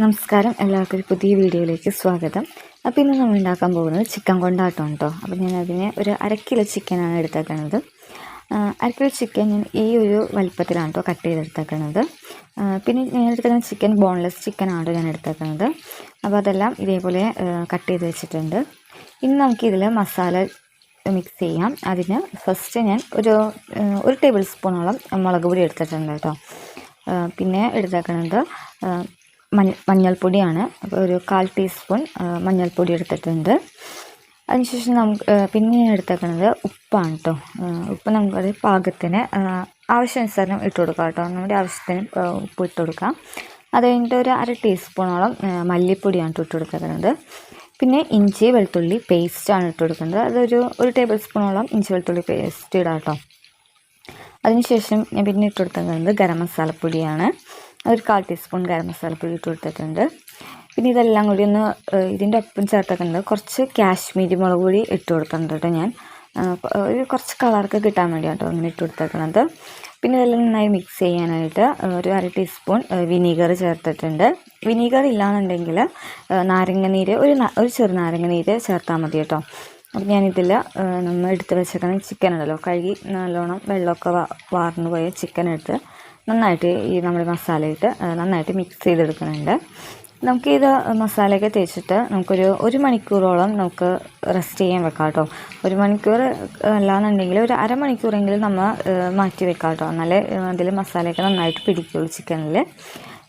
നമസ്കാരം. എല്ലാവർക്കും ഒരു പുതിയ വീഡിയോയിലേക്ക് സ്വാഗതം. അപ്പോൾ ഇന്ന് നമ്മൾ ഉണ്ടാക്കാൻ പോകുന്നത് ചിക്കൻ കൊണ്ടാട്ടം കേട്ടോ അപ്പോൾ ഞാൻ അതിനെ ഒരു അര കിലോ ചിക്കനാണ് എടുത്തേക്കുന്നത് അരക്കിലോ അര കിലോ ചിക്കൻ ഞാൻ ഈ ഒരു വലിപ്പത്തിലാണ് കേട്ടോ കട്ട് ചെയ്തെടുത്തേക്കുന്നത് പിന്നെ ഞാൻ എടുത്തേക്കുന്ന ചിക്കൻ ബോൺലെസ് ചിക്കനാണ് ഞാൻ എടുത്തേക്കുന്നത് അപ്പോൾ അതെല്ലാം ഇതേപോലെ കട്ട് ചെയ്ത് വെച്ചിട്ടുണ്ട്. ഇനി നമുക്കിതിൽ മസാല മിക്സ് ചെയ്യാം. അതിന് ഫസ്റ്റ് ഞാൻ ഒരു ഒരു ടേബിൾ സ്പൂണോളം മുളക് പൊടി എടുത്തിട്ടുണ്ട് കേട്ടോ പിന്നെ എടുത്തേക്കുന്നത് മഞ്ഞ മഞ്ഞൾപ്പൊടിയാണ്. അപ്പോൾ ഒരു കാൽ ടീസ്പൂൺ മഞ്ഞൾപ്പൊടി എടുത്തിട്ടുണ്ട്. അതിനുശേഷം നമുക്ക് പിന്നെ എടുത്തേക്കുന്നത് ഉപ്പാണ് കേട്ടോ ഉപ്പ് നമുക്കത് പാകത്തിന് ആവശ്യാനുസരണം ഇട്ട് കൊടുക്കാം കേട്ടോ നമ്മുടെ ആവശ്യത്തിന് ഉപ്പ് ഇട്ട് കൊടുക്കാം. അത് കഴിഞ്ഞിട്ട് ഒരു അര ടീസ്പൂണോളം മല്ലിപ്പൊടിയാണ് ഇട്ട് കൊടുത്തേക്കുന്നത് പിന്നെ ഇഞ്ചി വെളുത്തുള്ളി പേസ്റ്റാണ് ഇട്ട് കൊടുക്കുന്നത്. അതൊരു ഒരു ടേബിൾ സ്പൂണോളം ഇഞ്ചി വെളുത്തുള്ളി പേസ്റ്റ് ഇടാം കേട്ടോ അതിനുശേഷം ഞാൻ പിന്നെ ഇട്ട് കൊടുത്തേക്കുന്നത് ഗരം മസാലപ്പൊടിയാണ്. ഒരു കാൽ ടീസ്പൂൺ ഗരം മസാലപ്പൊടി ഇട്ട് കൊടുത്തിട്ടുണ്ട്. പിന്നെ ഇതെല്ലാം കൂടി ഒന്ന് ഇതിന്റെ ഒപ്പം ചേർത്തിട്ടുണ്ട്. കുറച്ച് കാശ്മീരി മുളക് പൊടി ഇട്ട് കൊടുത്തിട്ടുണ്ട് കേട്ടോ ഞാൻ. ഒരു കുറച്ച് കളറൊക്കെ കിട്ടാൻ വേണ്ടി കേട്ടോ അങ്ങനെ ഇട്ട് കൊടുത്തിട്ടുണ്ട് പിന്നെ ഇതെല്ലാം നന്നായി മിക്സ് ചെയ്യാനായിട്ട് ഒരു അര ടീസ്പൂൺ വിനീഗർ ചേർത്തിട്ടുണ്ട്. വിനീഗർ ഇല്ലാന്നുണ്ടെങ്കിൽ നാരങ്ങ നീര് ഒരു ഒരു ചെറു നാരങ്ങ നീര് ചേർത്താൽ മതി കേട്ടോ. അപ്പം ഞാനിതിൽ നമ്മൾ എടുത്ത് വെച്ചേക്കുന്ന ചിക്കൻ ഉണ്ടല്ലോ കഴുകി നല്ലോണം വെള്ളമൊക്കെ വാർന്നു പോയ ചിക്കൻ എടുത്ത് നന്നായിട്ട് ഈ നമ്മൾ മസാലയിട്ട് നന്നായിട്ട് മിക്സ് ചെയ്തെടുക്കുന്നുണ്ട്. നമുക്കിത് മസാലയൊക്കെ തേച്ചിട്ട് നമുക്കൊരു ഒരു മണിക്കൂറോളം നമുക്ക് റെസ്റ്റ് ചെയ്യാൻ വെക്കാം കേട്ടോ. ഒരു മണിക്കൂർ അല്ലാന്നുണ്ടെങ്കിൽ ഒരു അരമണിക്കൂറെങ്കിലും നമ്മൾ മാറ്റി വെക്കാം കേട്ടോ. എന്നാലേ അതിൽ മസാലയൊക്കെ നന്നായിട്ട് പിടിക്കുള്ളൂ ചിക്കനിൽ.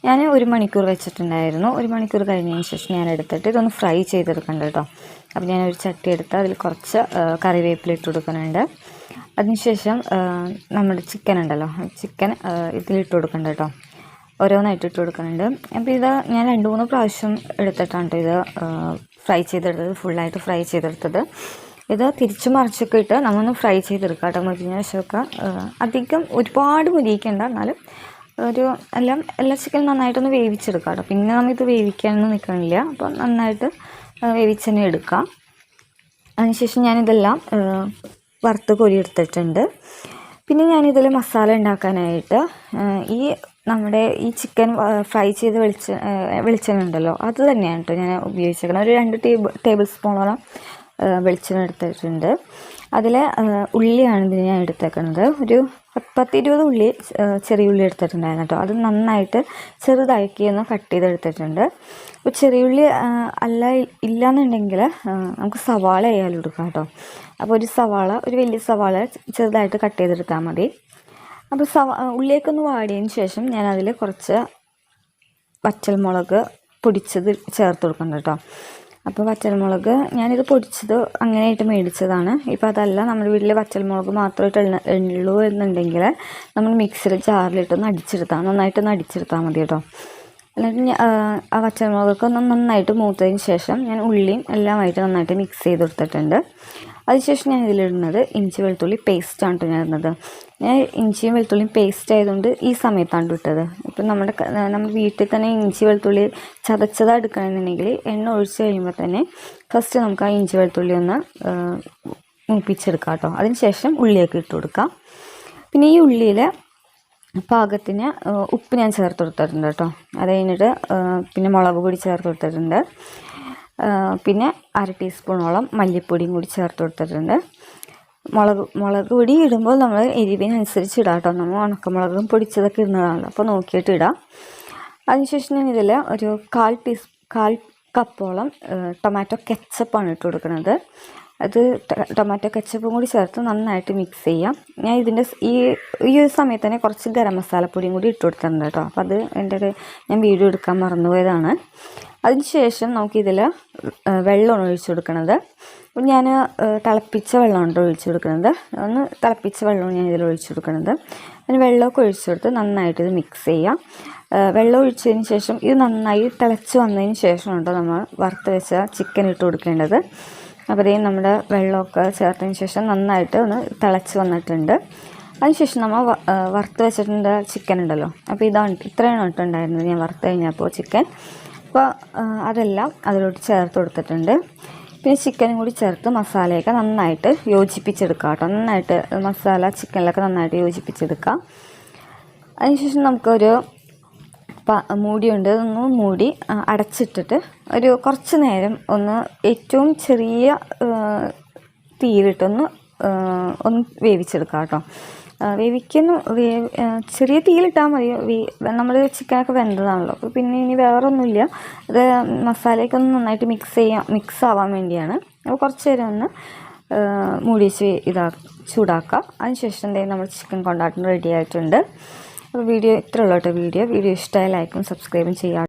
ഞാൻ ഒരു മണിക്കൂർ വെച്ചിട്ടുണ്ടായിരുന്നു. ഒരു മണിക്കൂർ കഴിഞ്ഞതിന് ശേഷം ഞാൻ എടുത്തിട്ട് ഇതൊന്ന് ഫ്രൈ ചെയ്തെടുക്കണ്ട കേട്ടോ. അപ്പോൾ ഞാൻ ഒരു ചട്ടി എടുത്ത് അതിൽ കുറച്ച് കറിവേപ്പില ഇട്ട് കൊടുക്കുന്നുണ്ട്. അതിനുശേഷം നമ്മുടെ ചിക്കൻ ഉണ്ടല്ലോ ചിക്കൻ ഇതിലിട്ട് കൊടുക്കണ്ട കേട്ടോ ഓരോന്നായിട്ട് ഇട്ട് കൊടുക്കുന്നുണ്ട്. അപ്പോൾ ഇത് ഞാൻ രണ്ട് മൂന്ന് പ്രാവശ്യം എടുത്തിട്ടാണ് ഇത് ഫ്രൈ ചെയ്തെടുത്തത് ഫുള്ളായിട്ട് ഫ്രൈ ചെയ്തെടുത്തത്. ഇത് തിരിച്ചു മറിച്ചൊക്കെ ഇട്ട് നമ്മളൊന്ന് ഫ്രൈ ചെയ്തെടുക്കാം കേട്ടോ മുരിഞ്ഞ ശേഷമൊക്കെ അധികം ഒരുപാട് മുരിയിക്കേണ്ട എന്നാലും ഒരു എല്ലാം എല്ലാ ചിക്കൻ നന്നായിട്ടൊന്ന് വേവിച്ചെടുക്കാം കേട്ടോ പിന്നെ നമ്മളിത് വേവിക്കാനൊന്നും നിൽക്കണില്ല അപ്പോൾ നന്നായിട്ട് വേവിച്ച് തന്നെ എടുക്കാം. അതിനുശേഷം ഞാനിതെല്ലാം വറുത്ത് കോരി എടുത്തിട്ടുണ്ട്. പിന്നെ ഞാനിതിൽ മസാല ഉണ്ടാക്കാനായിട്ട് ഈ നമ്മുടെ ഈ ചിക്കൻ ഫ്രൈ ചെയ്ത് വെളിച്ച വെളിച്ചെണ്ണ ഉണ്ടല്ലോ അത് തന്നെയാണ് കേട്ടോ ഞാൻ ഉപയോഗിച്ചേക്കുന്നത് ഒരു രണ്ട് ടേബിൾ ടേബിൾ സ്പൂണോളം വെളിച്ചെണ്ണ എടുത്തിട്ടുണ്ട്. അതിൽ ഉള്ളിയാണ് ഇതിന് ഞാൻ എടുത്തേക്കുന്നത് ഒരു പത്തിരുപത് ഉള്ളി ചെറിയ ഉള്ളി എടുത്തിട്ടുണ്ടായിരുന്നു കേട്ടോ. അത് നന്നായിട്ട് ചെറുതാക്കി ഒന്ന് കട്ട് ചെയ്തെടുത്തിട്ടുണ്ട്. അപ്പോൾ ചെറിയ ഉള്ളി ആ, അല്ല ഇല്ലയെന്നുണ്ടെങ്കിൽ നമുക്ക് സവാള ആയാലും എടുക്കാം കേട്ടോ. അപ്പോൾ ഒരു സവാള ഒരു വലിയ സവാള ചെറുതായിട്ട് കട്ട് ചെയ്തെടുത്താൽ മതി. അപ്പോൾ സവാ ഉള്ളിയൊക്കെ ഒന്ന് വാടിയതിന് ശേഷം ഞാൻ അതിൽ കുറച്ച് വറ്റൽമുളക് പൊടിച്ചത് ചേർത്ത് കൊടുക്കുന്നുണ്ട് കേട്ടോ. അപ്പോൾ വറ്റൽമുളക് ഞാനിത് പൊടിച്ചത് അങ്ങനെയായിട്ട് മേടിച്ചതാണ്. ഇപ്പോൾ അതല്ല നമ്മുടെ വീട്ടിൽ വറ്റൽമുളക് മാത്രമായിട്ട് ഉള്ള- എന്നുണ്ടെങ്കിൽ നമ്മൾ മിക്സിയിൽ ജാറിലിട്ടൊന്ന് അടിച്ചെടുത്താൽ നന്നായിട്ടൊന്ന് അടിച്ചെടുത്താൽ മതി കേട്ടോ. എന്നിട്ട് ആ വറ്റൽമുളകൊക്കെ ഒന്ന് നന്നായിട്ട് മൂത്തതിന് ശേഷം ഞാൻ ഉള്ളിയും എല്ലാമായിട്ട് നന്നായിട്ട് മിക്സ് ചെയ്ത് കൊടുത്തിട്ടുണ്ട്. അതിനുശേഷം ഞാൻ ഇതിലിടുന്നത് ഇഞ്ചി വെളുത്തുള്ളി പേസ്റ്റാണ് കേട്ടോ ഞാൻ ഇടുന്നത് ഞാൻ ഇഞ്ചിയും വെളുത്തുള്ളിയും പേസ്റ്റ് ആയതുകൊണ്ട് ഈ സമയത്താണ് ഇട്ടത്. ഇപ്പം നമ്മുടെ നമ്മുടെ വീട്ടിൽ തന്നെ ഇഞ്ചി വെളുത്തുള്ളി ചതച്ചതാണ് എടുക്കണമെന്നുണ്ടെങ്കിൽ എണ്ണ ഒഴിച്ച് കഴിയുമ്പോൾ തന്നെ ഫസ്റ്റ് നമുക്ക് ആ ഇഞ്ചി വെളുത്തുള്ളി ഒന്ന് മുപ്പിച്ചെടുക്കാം കേട്ടോ. അതിനുശേഷം ഉള്ളിയൊക്കെ ഇട്ട് കൊടുക്കാം. പിന്നെ ഈ ഉള്ളിയിൽ പാകത്തിന് ഉപ്പ് ഞാൻ ചേർത്ത് കൊടുത്തിട്ടുണ്ട് കേട്ടോ. അത് കഴിഞ്ഞിട്ട് പിന്നെ മുളക് പൊടി ചേർത്ത് കൊടുത്തിട്ടുണ്ട്. പിന്നെ അര ടീസ്പൂണോളം മല്ലിപ്പൊടിയും കൂടി ചേർത്ത് കൊടുത്തിട്ടുണ്ട്. മുളക് മുളക് പൊടി ഇടുമ്പോൾ നമ്മൾ എരിവിനനുസരിച്ച് ഇടാം കേട്ടോ നമ്മൾ ഉണക്കമുളകും പൊടിച്ചതൊക്കെ ഇടുന്നതാണല്ലോ. അപ്പോൾ നോക്കിയിട്ട് ഇടാം. അതിനുശേഷം ഞാൻ ഇതിൽ ഒരു കാൽ ടീസ് കാൽ കപ്പോളം ടൊമാറ്റോ കെച്ചപ്പാണ് ഇട്ട് കൊടുക്കുന്നത്. അത് ടൊമാറ്റോ കെച്ചപ്പും കൂടി ചേർത്ത് നന്നായിട്ട് മിക്സ് ചെയ്യാം. ഞാൻ ഇതിന്റെ ഈ ഈ ഒരു സമയത്ത് തന്നെ കുറച്ച് ഗരം മസാലപ്പൊടിയും കൂടി ഇട്ട് കൊടുത്തിട്ടുണ്ട് കേട്ടോ. അപ്പോൾ അത് എന്റെ ഞാൻ വീഡിയോ എടുക്കാൻ മറന്നുപോയതാണ്. അതിനുശേഷം നമുക്കിതിൽ വെള്ളമാണ് ഒഴിച്ചു കൊടുക്കുന്നത് അപ്പം ഞാൻ തിളപ്പിച്ച വെള്ളമാണ് ഒഴിച്ചു കൊടുക്കുന്നത് ഒന്ന് തിളപ്പിച്ച വെള്ളമാണ് ഞാൻ ഇതിൽ ഒഴിച്ചു കൊടുക്കുന്നത് അതിന് വെള്ളമൊക്കെ ഒഴിച്ചു കൊടുത്ത് നന്നായിട്ട് ഇത് മിക്സ് ചെയ്യാം. വെള്ളം ഒഴിച്ചതിന് ശേഷം ഇത് നന്നായി തിളച്ച് വന്നതിന് ശേഷം കേട്ടോ നമ്മൾ വറുത്ത് വെച്ച ചിക്കൻ ഇട്ട് കൊടുക്കേണ്ടത്. അപ്പോൾ ഇതേ നമ്മുടെ വെള്ളമൊക്കെ ചേർത്തതിന് ശേഷം നന്നായിട്ട് ഒന്ന് തിളച്ച് വന്നിട്ടുണ്ട്. അതിനുശേഷം നമ്മൾ വറുത്ത് വെച്ചിട്ടുണ്ട് ചിക്കൻ ഉണ്ടല്ലോ. അപ്പോൾ ഇതാണ് ഇത്രയാണ് കേട്ടോ ഉണ്ടായിരുന്നത്. ഞാൻ വറുത്ത് കഴിഞ്ഞപ്പോൾ ചിക്കൻ അപ്പോൾ അതെല്ലാം അതിലോട്ട് ചേർത്ത് കൊടുത്തിട്ടുണ്ട്. പിന്നെ ചിക്കനും കൂടി ചേർത്ത് മസാലയൊക്കെ നന്നായിട്ട് യോജിപ്പിച്ചെടുക്കാം കേട്ടോ. നന്നായിട്ട് മസാല ചിക്കനിലൊക്കെ നന്നായിട്ട് യോജിപ്പിച്ചെടുക്കാം. അതിനുശേഷം നമുക്കൊരു മൂടിയുണ്ട്. ഒന്ന് മൂടി അടച്ചിട്ടിട്ട് ഒരു കുറച്ച് നേരം ഒന്ന് ഏറ്റവും ചെറിയ തീയിലിട്ടൊന്ന് ഒന്ന് വേവിച്ചെടുക്കാം കേട്ടോ. വേവിക്കുന്ന. വേവ് ചെറിയ തീയിലിട്ടാൽ മതി. നമ്മൾ ചിക്കനൊക്കെ വെന്തതാണല്ലോ. അപ്പോൾ പിന്നെ ഇനി വേറെ ഒന്നുമില്ല ഇത് മസാലയൊക്കെ ഒന്ന് നന്നായിട്ട് മിക്സ് ചെയ്യാം മിക്സ് ആവാൻ വേണ്ടിയാണ്. അപ്പോൾ കുറച്ച് നേരം ഒന്ന് മൂടി വെച്ച് ഇതാ ചൂടാക്കാം. അതിനുശേഷം എന്തെങ്കിലും നമ്മൾ ചിക്കൻ കൊണ്ടാട്ടം റെഡി ആയിട്ടുണ്ട്. അപ്പോൾ വീഡിയോ ഇത്ര ഉള്ളൂ കേട്ടോ. വീഡിയോ വീഡിയോ ഇഷ്ടമായ ലൈക്കും സബ്സ്ക്രൈബും ചെയ്യാം.